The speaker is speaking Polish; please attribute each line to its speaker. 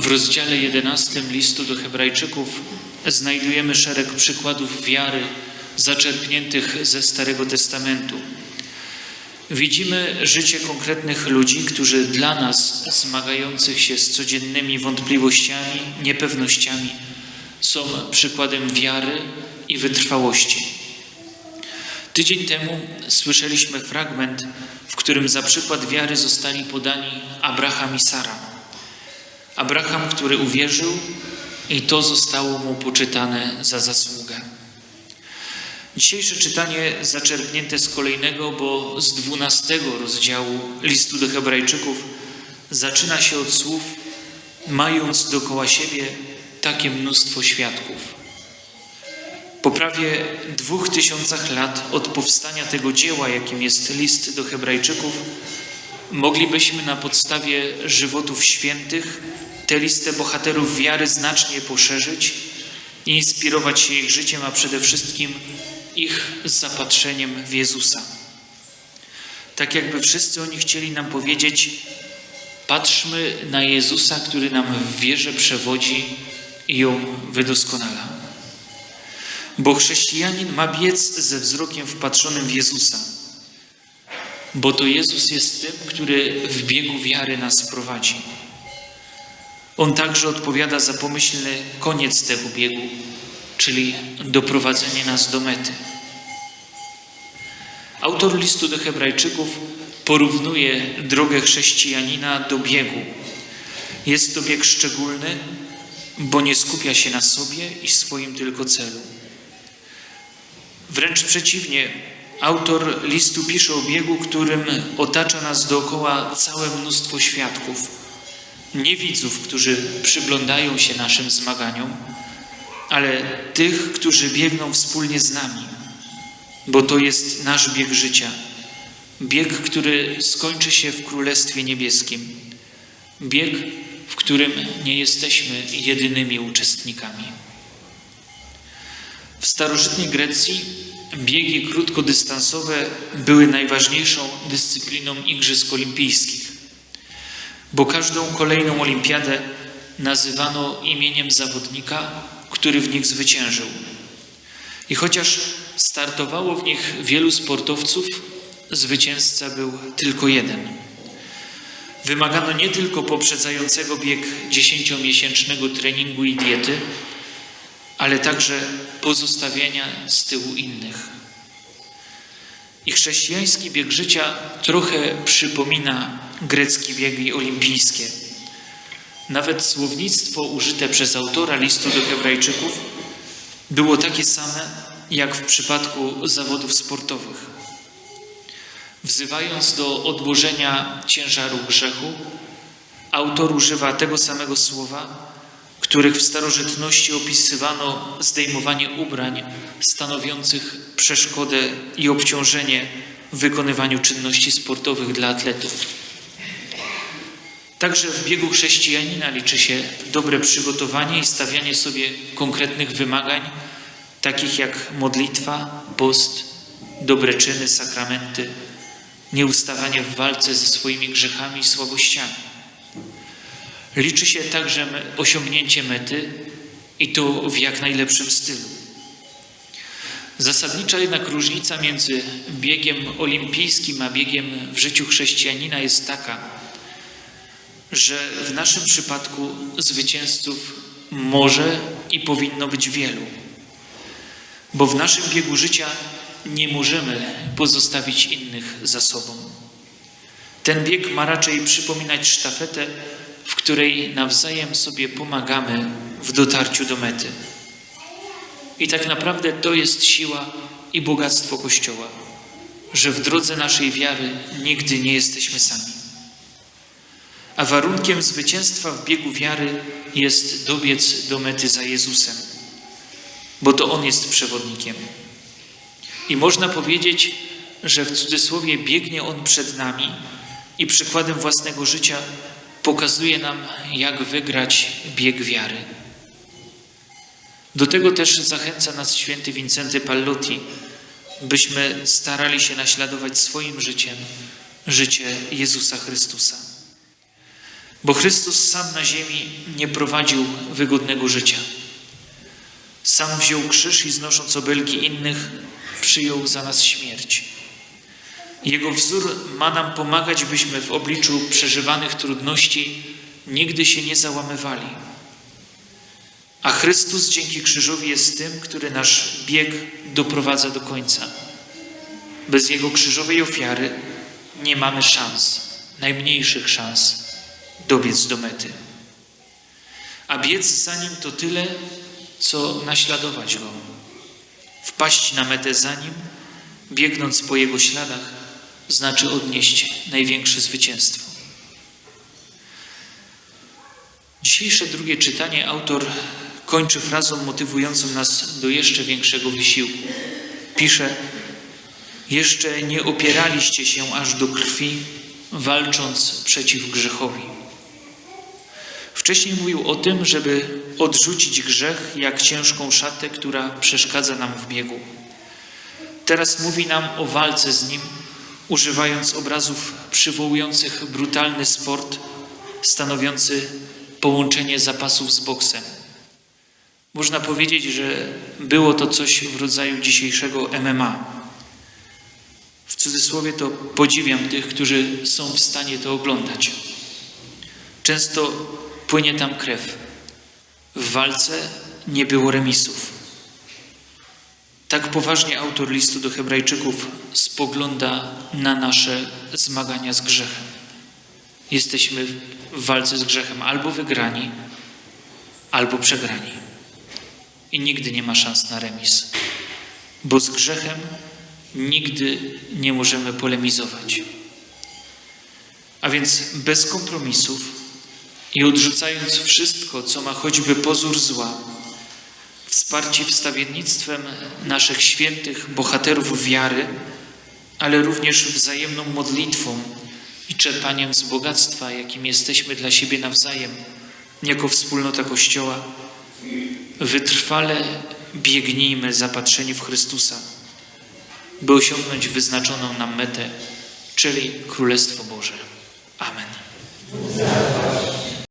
Speaker 1: W rozdziale 11 listu do Hebrajczyków znajdujemy szereg przykładów wiary zaczerpniętych ze Starego Testamentu. Widzimy życie konkretnych ludzi, którzy dla nas, zmagających się z codziennymi wątpliwościami, niepewnościami, są przykładem wiary i wytrwałości. Tydzień temu słyszeliśmy fragment, w którym za przykład wiary zostali podani Abraham i Sara. Abraham, który uwierzył i to zostało mu poczytane za zasługę. Dzisiejsze czytanie zaczerpnięte z kolejnego, bo z dwunastego rozdziału listu do Hebrajczyków zaczyna się od słów, mając dookoła siebie takie mnóstwo świadków. Po prawie dwóch tysiącach lat od powstania tego dzieła, jakim jest list do Hebrajczyków, moglibyśmy na podstawie żywotów świętych tę listę bohaterów wiary znacznie poszerzyć inspirować się ich życiem, a przede wszystkim ich zapatrzeniem w Jezusa. Tak jakby wszyscy oni chcieli nam powiedzieć: patrzmy na Jezusa, który nam w wierze przewodzi i ją wydoskonala. Bo chrześcijanin ma biec ze wzrokiem wpatrzonym w Jezusa, bo to Jezus jest tym, który w biegu wiary nas prowadzi. On także odpowiada za pomyślny koniec tego biegu, czyli doprowadzenie nas do mety. Autor listu do Hebrajczyków porównuje drogę chrześcijanina do biegu. Jest to bieg szczególny, bo nie skupia się na sobie i swoim tylko celu. Wręcz przeciwnie, autor listu pisze o biegu, którym otacza nas dookoła całe mnóstwo świadków. Nie widzów, którzy przyglądają się naszym zmaganiom, ale tych, którzy biegną wspólnie z nami, bo to jest nasz bieg życia. Bieg, który skończy się w Królestwie Niebieskim. Bieg, w którym nie jesteśmy jedynymi uczestnikami. W starożytnej Grecji biegi krótkodystansowe były najważniejszą dyscypliną Igrzysk Olimpijskich, bo każdą kolejną olimpiadę nazywano imieniem zawodnika, który w nich zwyciężył. I chociaż startowało w nich wielu sportowców, zwycięzca był tylko jeden. Wymagano nie tylko poprzedzającego bieg dziesięciomiesięcznego treningu i diety, ale także pozostawienia z tyłu innych. I chrześcijański bieg życia trochę przypomina greckie biegi olimpijskie. Nawet słownictwo użyte przez autora listu do Hebrajczyków było takie same jak w przypadku zawodów sportowych. Wzywając do odłożenia ciężaru grzechu, autor używa tego samego słowa, których w starożytności opisywano zdejmowanie ubrań stanowiących przeszkodę i obciążenie w wykonywaniu czynności sportowych dla atletów. Także w biegu chrześcijanina liczy się dobre przygotowanie i stawianie sobie konkretnych wymagań, takich jak modlitwa, post, dobre czyny, sakramenty, nieustawanie w walce ze swoimi grzechami i słabościami. Liczy się także osiągnięcie mety i to w jak najlepszym stylu. Zasadnicza jednak różnica między biegiem olimpijskim a biegiem w życiu chrześcijanina jest taka, że w naszym przypadku zwycięzców może i powinno być wielu, bo w naszym biegu życia nie możemy pozostawić innych za sobą. Ten bieg ma raczej przypominać sztafetę, w której nawzajem sobie pomagamy w dotarciu do mety. I tak naprawdę to jest siła i bogactwo Kościoła, że w drodze naszej wiary nigdy nie jesteśmy sami. A warunkiem zwycięstwa w biegu wiary jest dobiec do mety za Jezusem, bo to On jest przewodnikiem. I można powiedzieć, że w cudzysłowie biegnie On przed nami i przykładem własnego życia pokazuje nam, jak wygrać bieg wiary. Do tego też zachęca nas święty Wincenty Pallotti, byśmy starali się naśladować swoim życiem życie Jezusa Chrystusa. Bo Chrystus sam na ziemi nie prowadził wygodnego życia. Sam wziął krzyż i znosząc obelgi innych, przyjął za nas śmierć. Jego wzór ma nam pomagać, byśmy w obliczu przeżywanych trudności nigdy się nie załamywali. A Chrystus dzięki krzyżowi jest tym, który nasz bieg doprowadza do końca. Bez Jego krzyżowej ofiary nie mamy szans, najmniejszych szans, dobiec do mety. A biec za Nim to tyle, co naśladować Go. Wpaść na metę za Nim, biegnąc po Jego śladach, znaczy odnieść największe zwycięstwo. Dzisiejsze drugie czytanie autor kończy frazą motywującą nas do jeszcze większego wysiłku. Pisze: Jeszcze nie opieraliście się aż do krwi, walcząc przeciw grzechowi. Wcześniej mówił o tym, żeby odrzucić grzech jak ciężką szatę, która przeszkadza nam w biegu. Teraz mówi nam o walce z nim, używając obrazów przywołujących brutalny sport stanowiący połączenie zapasów z boksem. Można powiedzieć, że było to coś w rodzaju dzisiejszego MMA. W cudzysłowie to podziwiam tych, którzy są w stanie to oglądać. Często płynie tam krew. W walce nie było remisów. Tak poważnie autor listu do Hebrajczyków spogląda na nasze zmagania z grzechem. Jesteśmy w walce z grzechem albo wygrani, albo przegrani. I nigdy nie ma szans na remis, bo z grzechem nigdy nie możemy polemizować. A więc bez kompromisów i odrzucając wszystko, co ma choćby pozór zła, wsparci wstawiennictwem naszych świętych bohaterów wiary, ale również wzajemną modlitwą i czerpaniem z bogactwa, jakim jesteśmy dla siebie nawzajem, jako wspólnota Kościoła, wytrwale biegnijmy zapatrzeni w Chrystusa, by osiągnąć wyznaczoną nam metę, czyli Królestwo Boże. Amen.